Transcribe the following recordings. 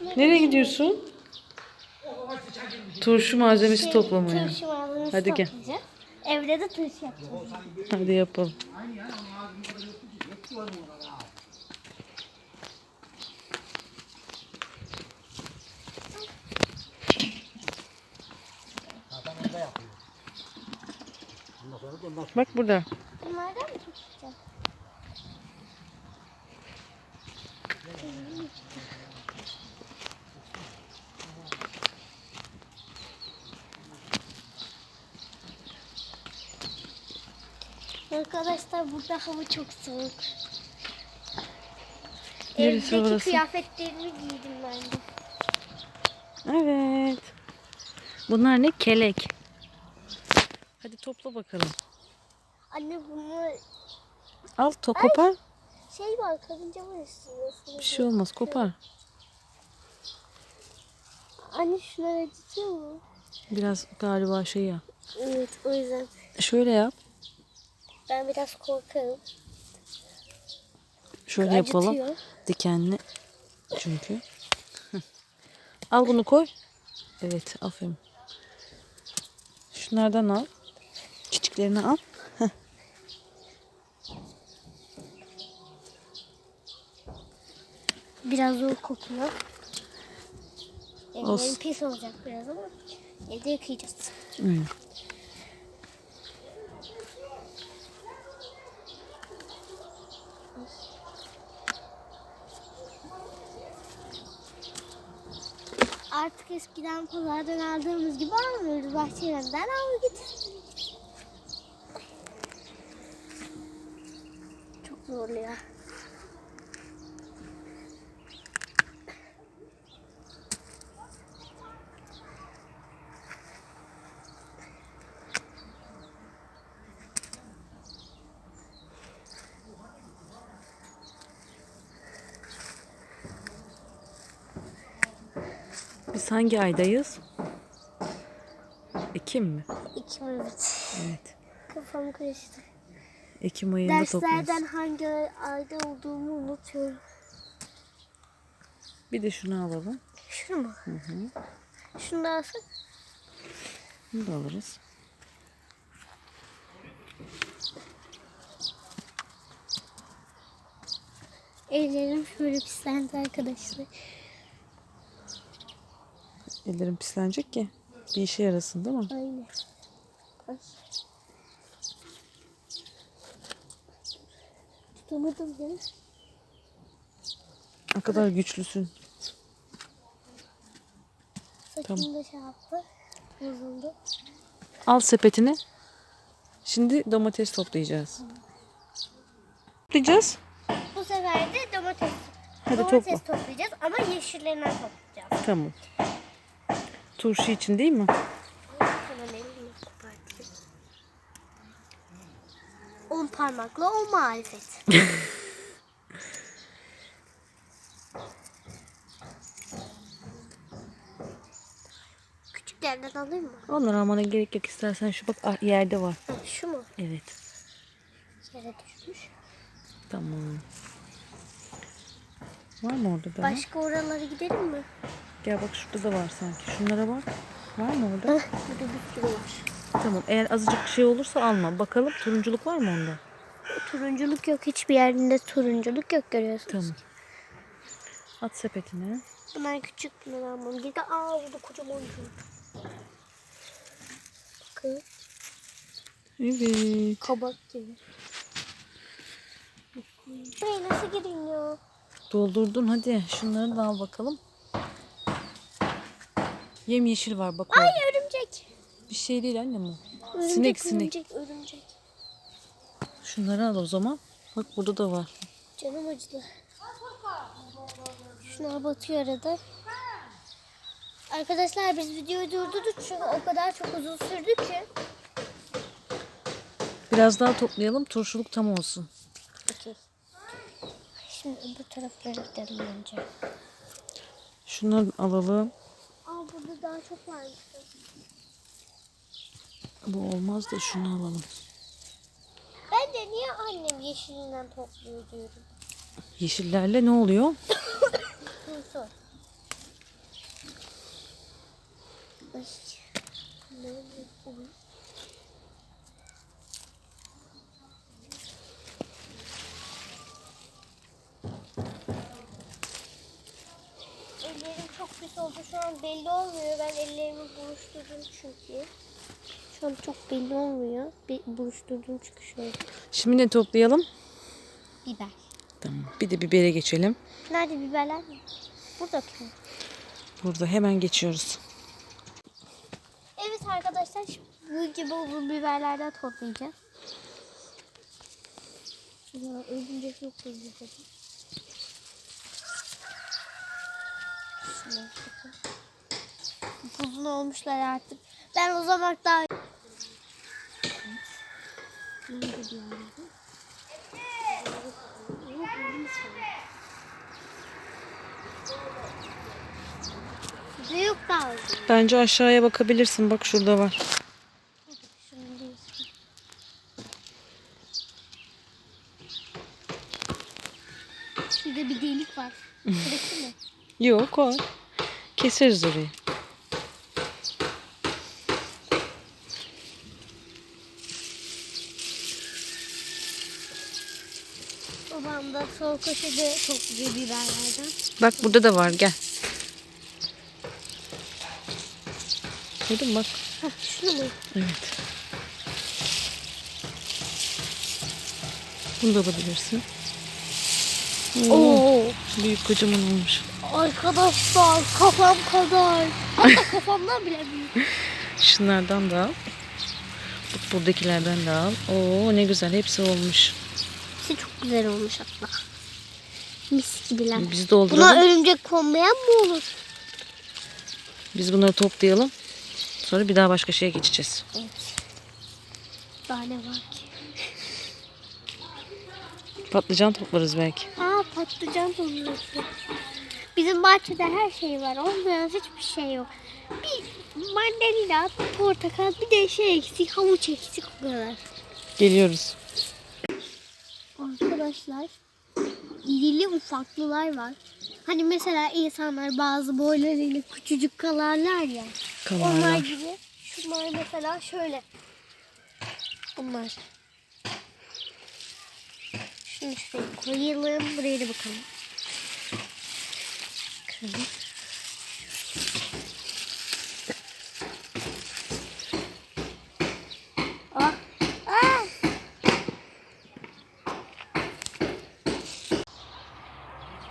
Nereye gidiyorsun? Turşu malzemesi Şey, toplamaya. Turşu malzemesi Hadi gel. toplayacağız. Evde de turşu yapacağız. Hadi yapalım. Bak burada. Bunlardan mı tutacağız? Arkadaşlar burada hava çok soğuk. Neresi Evdeki orası? kıyafetlerimi giydim ben de. Evet. Bunlar ne? Kelek. Hadi topla bakalım. Anne bunu Al to kopar. şey var karınca var üstünde. Bir şey olmaz kopar. Anne şunlar acıtıyor mu? Biraz galiba şey ya. Evet o yüzden Şöyle yap. Ben biraz korkarım. Şöyle yapalım. Acıtıyor. Dikenli çünkü. Al bunu koy. Evet aferin. Şunlardan al. Küçüklerini al. Biraz zor kokuyor. Ellerim pis olacak biraz ama evde yıkayacağız. Evet. Artık eskiden pazardan aldığımız gibi almıyoruz. Bahçeden al git. Çok zorluyor. Hangi aydayız? Ekim mi? İki evet. Evet. Kafam karıştı. Ekim ayında topluyoruz. Derslerden hangi ayda olduğumu unutuyorum. Bir de şunu alalım. Şunu mu? Şunu da alsak. Bunu da alırız. Ellerim şöyle pislendi arkadaşlar. Ellerim pislenecek ki bir işe yarasın değil mi? Aynen. Ay. Tutamadım ya. Ne kadar güçlüsün. Saçım Tamam. da şey yaptı. Bozuldu. Al sepetini. Şimdi domates toplayacağız. Toplayacağız. Bu sefer de domates, Hadi domates topla. toplayacağız ama yeşillerinden toplayacağız. Tamam. Turşu için değil mi? On parmakla on marifet. Küçüklerden alayım mı? Onları almana gerek yok. İstersen şu bak ah, yerde var. Ha, şu mu? Evet. Yere düşmüş. Tamam. Var mı orada daha? Başka oralara gidelim mi? Gel bak şurada da var sanki. Şunlara bak. Var mı orada? Burada bir sürü var. Tamam. Eğer azıcık şey olursa alma. Bakalım turunculuk var mı onda? Turunculuk yok. Hiçbir yerinde turunculuk yok görüyorsunuz. Tamam. At sepetine. Bunlar küçük bunları almam gerekiyor. Aa burada kocaman. Bakın Evet. kabak gibi. Buraya nasıl gireyim ya? Doldurdun hadi. Şunları da al bakalım. Yem yeşil var bak orada. Ay örümcek. Bir şey değil annem o. Örümcek, Sinek sinek. Örümcek, örümcek. Şunları al o zaman. Bak burada da var. Canım acıdı. Şuna batıyor arada. Arkadaşlar biz videoyu durdurduk çünkü o kadar çok uzun sürdü ki. Biraz daha toplayalım. Turşuluk tam olsun. Okey. Şimdi öbür taraflara gidelim önce. Şunları alalım. Burada daha çok varmış. Bu olmaz da şunu alalım. Ben de niye annem yeşilinden topluyor diyorum. Yeşillerle ne oluyor? Unsur. Ne? Oldu. Şu an belli olmuyor. Ben ellerimi buruşturdum çünkü. Şu an çok belli olmuyor. Bir buruşturdum çünkü şöyle. Şimdi ne toplayalım? Biber. Tamam. Bir de bibere geçelim. Nerede biberler? Burada ki. Burada hemen geçiyoruz. Evet arkadaşlar şimdi bu gibi bu biberlerden toplayacağız. Ya ölünce çok hızlı Bakın. Uzun olmuşlar artık. Ben o zaman daha... Büyük lazım. Bence aşağıya bakabilirsin. Bak şurada var. Şunu değilsin. Şurada bir delik var. Burası mı? Yok o. Keseriz orayı. Babam da sol köşede topluyor biberlerden. Bak burada da var gel. Gördün mü bak. Hah, şunu mu? Evet. Bunu da alabilirsin. Oo, Oo. büyük kocaman olmuş. Arkadaşlar kafam kadar. Hatta kafamdan bile büyük. Şunlardan da al. Bak buradakilerden de al. Oo ne güzel hepsi olmuş. Hepsi çok güzel olmuş hatta. Mis gibiler. Biz Buna dolduralım. örümcek konmayan mı olur? Biz bunları toplayalım. Sonra bir daha başka şeye geçeceğiz. Evet. Daha ne var ki? Patlıcan toplarız belki. Aa patlıcan dolması. Bizim bahçede her şey var. Olmayan hiçbir şey yok. Bir mandalina, bir portakal, bir de şey eksik, havuç eksik o kadar. Geliyoruz. Arkadaşlar irili ufaklılar var. Hani mesela insanlar bazı boylarıyla küçücük kalarlar ya. Onlar Kalarlar. gibi. Şunlar mesela şöyle. Bunlar. Şunu şuraya koyalım. Buraya da bakalım. Bakalım. Ah. Ah.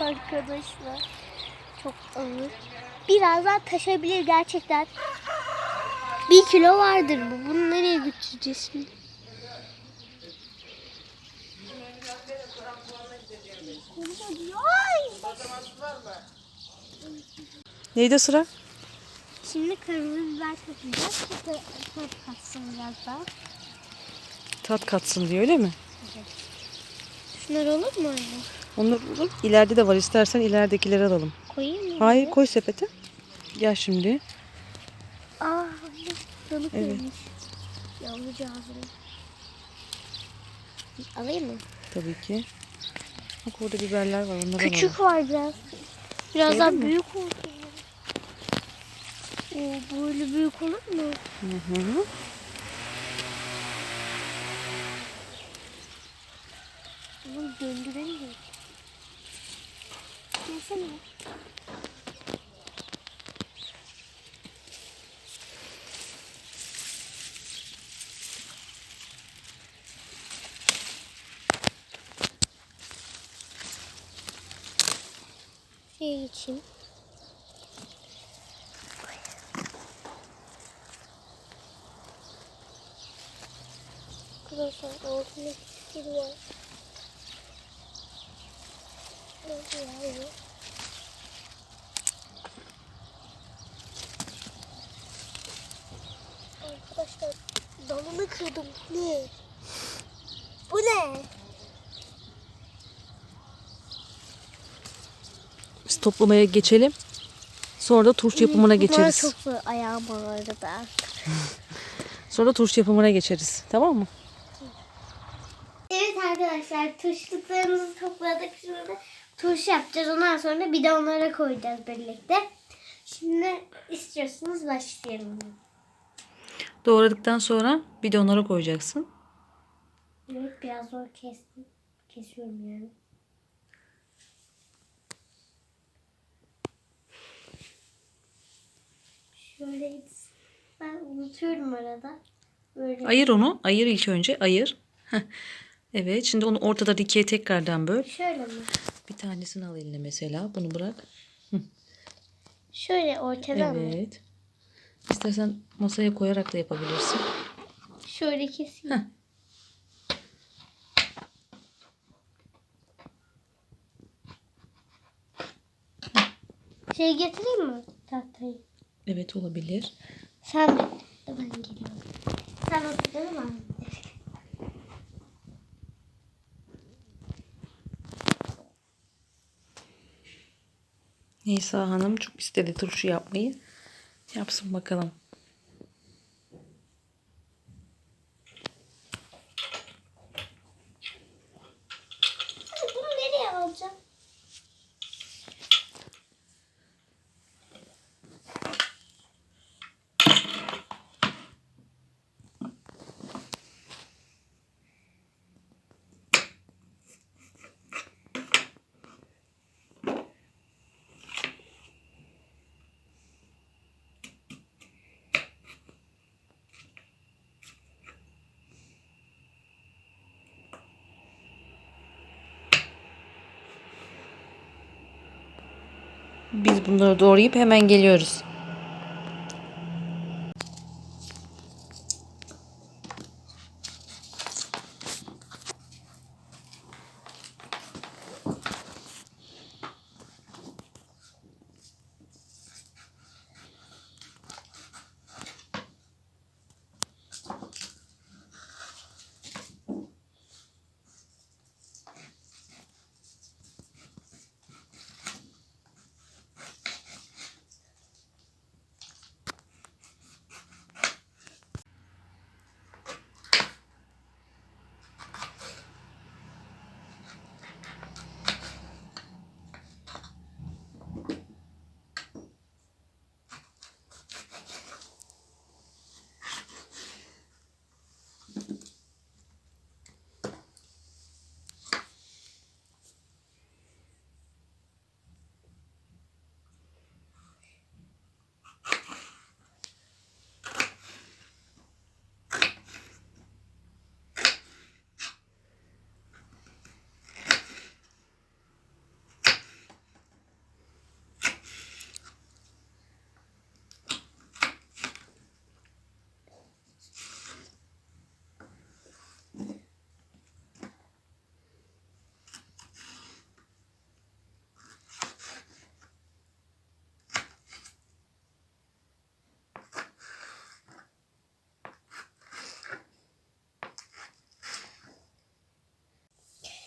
Arkadaşlar çok ağır. Birazdan taşabilir gerçekten. Bir kilo vardır bu. Bunu nereye götüreceğiz şimdi? Ay! Neydi sıra? Şimdi kırmızı biber da tat katsın biraz daha. Tat katsın diyor öyle mi? Şunlar olur mu öyle? Onlar olur. İleride de var. İstersen ileridekileri alalım. Koyayım mı? Hayır koy sepete. Gel şimdi. Aa, anne, dalı Evet. kırmış. Yavrucu ağzını. Alayım mı? Tabii ki. Bak orada biberler var. Onları alalım. Küçük var biraz. Biraz daha değil mi? büyük olsun. Oo, böyle büyük olur mu? Hı hı. Bunu döndüremiyorum. Gelsene. Şuraya geçeyim. Arkadaşlar altında bir var. Nerede ya bu? Arkadaşlar dalını kırdım. Ne? Bu ne? Biz toplamaya geçelim. Sonra da turşu yapımına geçeriz. Bunlar çok zor ayağım ağrıdı. Sonra turşu yapımına geçeriz. Tamam mı? Arkadaşlar turşuluklarımızı topladık. Şimdi turşu yapacağız. Ondan sonra bir de onlara koyacağız birlikte. Şimdi istiyorsanız başlayalım. Doğradıktan sonra bidonlara koyacaksın. Evet biraz zor kestim. Kesiyorum yani. Şöyle ben unutuyorum arada. Böyle Ayır onu. Ayır ilk önce. Ayır. Heh. Evet. Şimdi onu ortada ikiye tekrardan böl. şöyle mi? Bir tanesini al eline mesela. Bunu bırak. Şöyle ortadan mı? Evet. İstersen masaya koyarak da yapabilirsin. Şöyle keseyim. Şey getireyim mi tahtayı? Evet olabilir. Sen de ben geliyorum. Sen oturdun mu? Nisa Hanım çok istedi turşu yapmayı. Yapsın bakalım. Bunu nereye alacağım? Biz bunları doğrayıp hemen geliyoruz.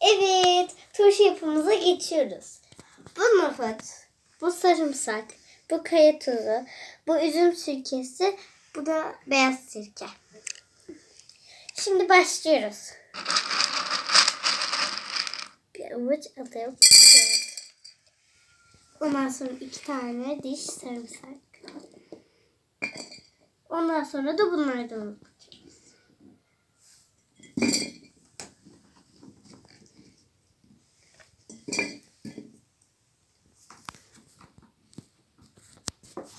Evet, turşu yapımıza geçiyoruz. Bu nohut, bu sarımsak, bu kaya tuzu, bu üzüm sirkesi, bu da beyaz sirke. Şimdi başlıyoruz. Bir avuç alıp. Ondan sonra iki tane diş sarımsak. Ondan sonra da bunlardan alacağız.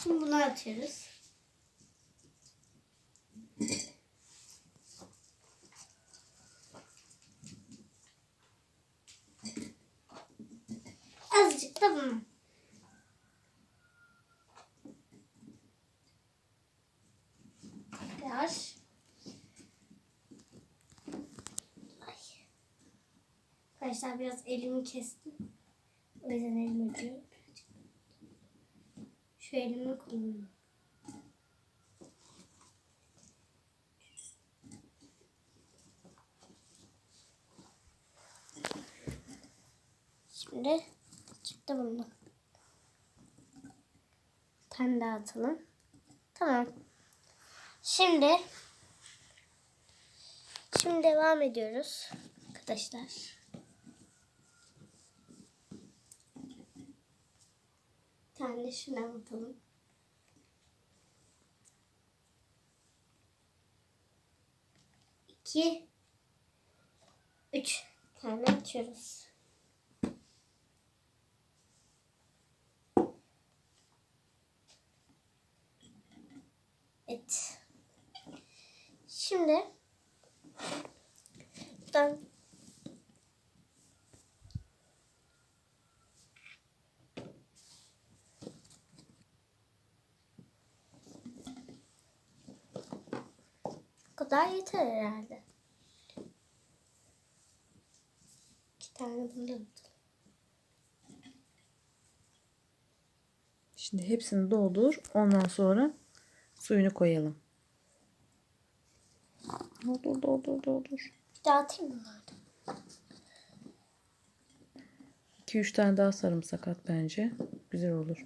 Şimdi bunu atıyoruz. Azıcık da bunu. Ay. Arkadaşlar biraz elimi kestim. O yüzden elimi acıyor. Şu elimi kullanıyorum. Şimdi çıktı bunu. Daha atalım. Tamam. Şimdi şimdi devam ediyoruz arkadaşlar. Tane de atalım. İki, üç tane açıyoruz. Evet. Şimdi ben bu kadar yeter herhalde. İki tane atalım. Şimdi hepsini doldur. Ondan sonra suyunu koyalım. Doldur doldur doldur. Bir daha atayım bunlardan? 2-3 tane daha sarımsak at bence. Güzel olur.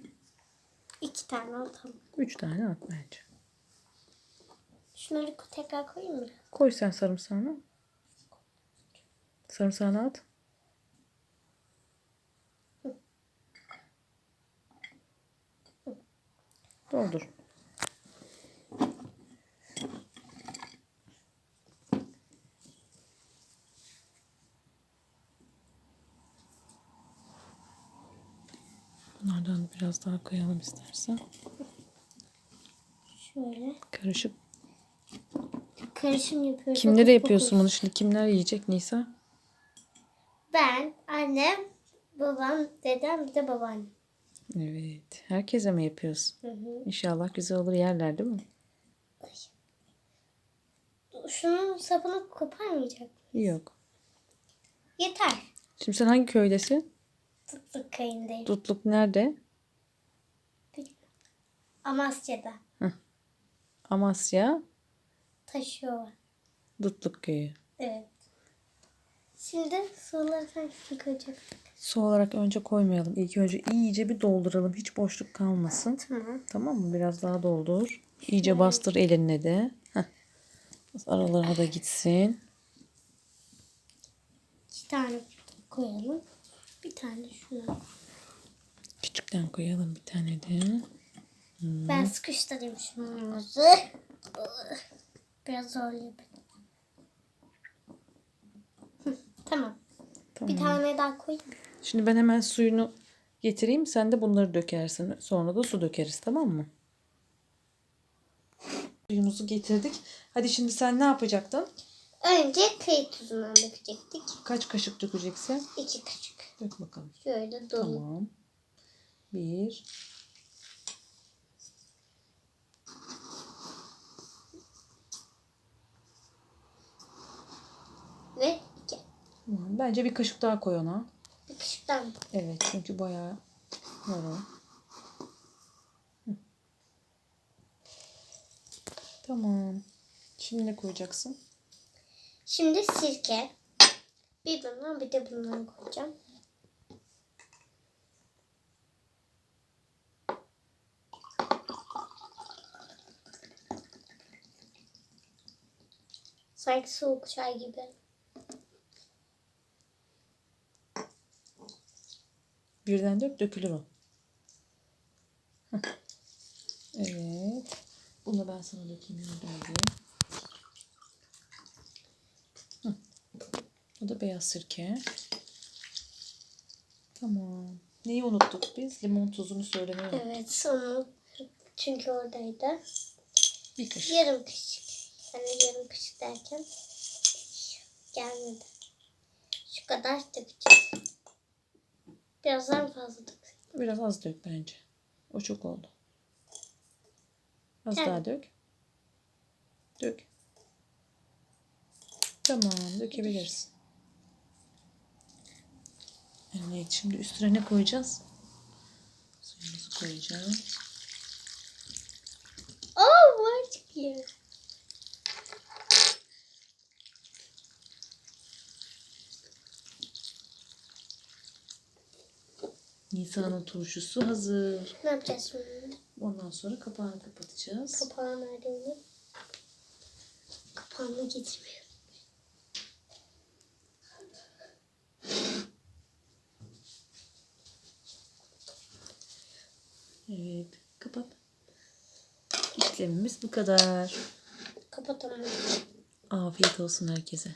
İki tane atalım. 3 tane at bence. Şunları tekrar koyayım mı? Koy sen sarımsağını. Sarımsağını at. Doldur. Bunlardan biraz daha koyalım istersen. Şöyle. Karışık. Karışım yapıyoruz. Kimlere Dokuz, yapıyorsun dokuz. bunu şimdi? Kimler yiyecek Nisa? Ben, annem, babam, dedem bir de babaannem. Evet. Herkese mi yapıyorsun? Hı hı. İnşallah güzel olur yerler değil mi? Şunun sapını koparmayacak. Yok. Yeter. Şimdi sen hangi köydesin? Tuttuk kayındayım. Dutluk nerede? Amasya'da. Amasya, Taşıyor. Dutluk köyü. Evet. Şimdi sen kim koyacak? Su olarak önce koymayalım. İlk önce iyice bir dolduralım. Hiç boşluk kalmasın. Tamam. Tamam mı? Biraz daha doldur. İyice bastır elinle de. Heh. Aralarına da gitsin. İki tane koyalım. Bir tane şuna. Küçükten koyalım bir tane de. Ben sıkıştırayım şunumuzu. Biraz zorlayayım. Hı, Tamam. Bir Tamam. tane daha koyayım. Şimdi ben hemen suyunu getireyim. Sen de bunları dökersin. Sonra da su dökeriz tamam mı? Suyumuzu getirdik. Hadi şimdi sen ne yapacaktın? Önce kayıt tuzundan dökecektik. Kaç kaşık dökeceksin? İki kaşık. Dök bakalım. Şöyle dolu. Tamam. Bir. Ve iki. Tamam. Bence bir kaşık daha koy ona. Bir kaşıktan. Evet çünkü bayağı var o. Tamam. Şimdi ne koyacaksın? Şimdi sirke. Bir bundan bir de bundan koyacağım. Sanki soğuk çay gibi. Birden dök dökülür o. Heh. Evet. Bunu ben sana dökeyim Hı. Bu da beyaz sirke. Tamam. Neyi unuttuk biz? Limon tuzunu söylemeyi unuttuk. Evet sonu çünkü oradaydı. Bir kaşık. Yarım kaşık. Hani yarım kaşık derken gelmedi. Şu kadar dökeceğiz. Birazdan fazla dök. Biraz az dök bence. O çok oldu. Az Evet. daha dök. Dök. Tamam dökebilirsin. Evet şimdi üstüne ne koyacağız? Suyumuzu koyacağız. Oo var çıkıyor. Nisa'nın turşusu hazır. Ne yapacağız şimdi? Ondan sonra kapağını kapatacağız. Kapağı nerede onun? Kapağını getirmiyor. Evet. Kapat. İşlemimiz bu kadar. Kapatalım. Afiyet olsun herkese.